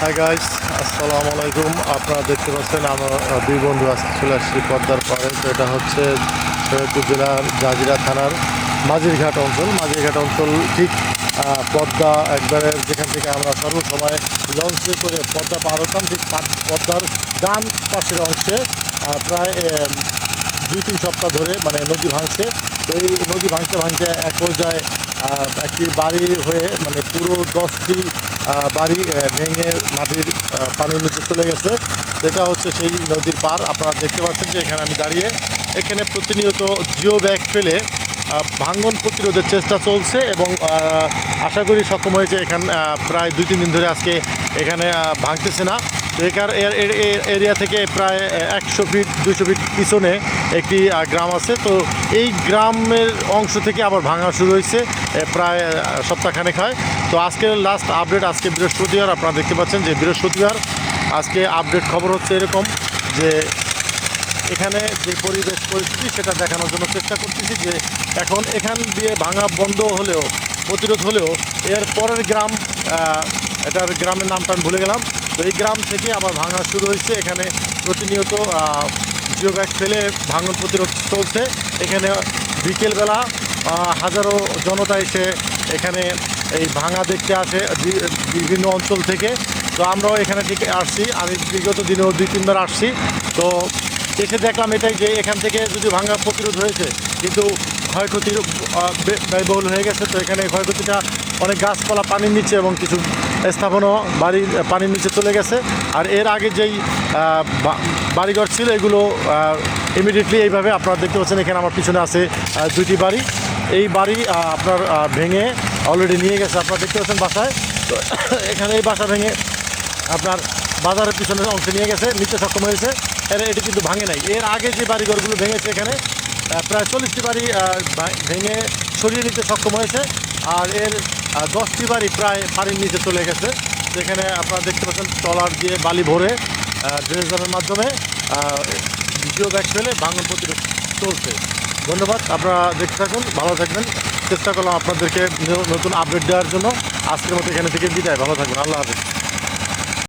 Hi guys আসসালামু আলাইকুম আপনারা দেখতে পাচ্ছেন, আমার দুই বন্ধু আজকে চলে আসছি পদ্মার পাড়ে। তো এটা হচ্ছে সৈয়দপুর জেলার জাজিরা থানার মাঝিরঘাট অঞ্চল। মাঝিরঘাট অঞ্চল ঠিক পদ্মা একবারে যেখান থেকে আমরা সর্বসময় লঞ্চে করে পদ্মা পার হতাম, ঠিক পদ্মার ডান পাশের অংশে প্রায় দুই, তিন সপ্তাহ ধরে মানে নদী ভাঙছে। তো এই নদী ভাঙতে ভাঙতে এক পর্যায়ে একটি বাড়ি হয়ে মানে পুরো দশটি বাড়ি ভেঙে মাটির পানির নিচে চলে গেছে। সেটা হচ্ছে সেই নদীর পার। আপনারা দেখতে পাচ্ছেন যে এখানে আমি দাঁড়িয়ে এখানে প্রতিনিয়ত জিও ব্যাগ ফেলে ভাঙ্গন প্রতিরোধের চেষ্টা চলছে এবং আশা করি সক্ষম হয়েছে এখানে প্রায় দুই তিন দিন ধরে আজকে এখানে ভাঙতেছে না। এর এরিয়া থেকে প্রায় একশো ফিট, দুশো ফিট পিছনে একটি গ্রাম আছে। তো এই গ্রামের অংশ থেকে আবার ভাঙা শুরু হয়েছে প্রায় সপ্তাহখানেক হয়। তো আজকের লাস্ট আপডেট আজকে বৃহস্পতিবার, আপনারা দেখতে পাচ্ছেন যে বৃহস্পতিবার আজকে আপডেট খবর হচ্ছে এরকম যে এখানে যে পরিবেশ পরিস্থিতি, সেটা দেখানোর জন্য চেষ্টা করতেছি যে এখন এখান দিয়ে ভাঙা বন্ধ হলেও, প্রতিরোধ হলেও, এর পরের গ্রাম এটার গ্রামের নামটা আমি ভুলে গেলাম তো এই গ্রাম থেকে আবার ভাঙা শুরু হয়েছে। এখানে প্রতিনিয়ত জিও গ্যাস ফেলে ভাঙন প্রতিরোধ চলছে। এখানে বিকেলবেলা হাজারো জনতা এসে এখানে এই ভাঙা দেখতে আসে বিভিন্ন অঞ্চল থেকে। তো আমরাও এখানে ঠিক আসছি। আমি বিগত দিনেও দুই, তিনবার আসছি। তো এসে দেখলাম এটাই যে এখান থেকে যদি ভাঙা প্রতিরোধ হয়েছে, কিন্তু ক্ষয়ক্ষতির ব্যয়বহুল হয়ে গেছে। তো এখানে ক্ষয়ক্ষতিটা অনেক গাছপালা পানির নিচে এবং কিছু স্থাপনও বাড়ির পানির নিচে চলে গেছে। আর এর আগে যেই বাড়িঘর ছিল, এগুলো ইমিডিয়েটলি এইভাবে আপনারা দেখতে পাচ্ছেন, এখানে আমার পিছনে আছে দুইটি বাড়ি। এই বাড়ি আপনার ভেঙে অলরেডি নিয়ে গেছে, আপনারা দেখতে পাচ্ছেন বাসায়। তো এখানে এই বাসা ভেঙে আপনার বাজারের পিছনের অংশে নিয়ে গেছে নিতে সক্ষম হয়েছে। এর এটি কিন্তু ভাঙে নাই। এর আগে যে বাড়িঘরগুলো ভেঙেছে এখানে প্রায় চল্লিশটি বাড়ি ভেঙে সরিয়ে নিতে সক্ষম হয়েছে। আর এর দশটি বাড়ি প্রায় পানির নিচে চলে গেছে। সেখানে আপনারা দেখতে পাচ্ছেন ট্রলার দিয়ে বালি ভরে ড্রেজারের মাধ্যমে জিও ব্যাগ ফেলে ভাঙন প্রতিরোধ চলছে। ধন্যবাদ, আপনারা দেখতে থাকুন, ভালো থাকবেন। চেষ্টা করলাম আপনাদেরকে নতুন আপডেট দেওয়ার জন্য। আজকের মতো এখানে থেকে বিদায়, ভালো থাকবেন আল্লাহ হাফিজ।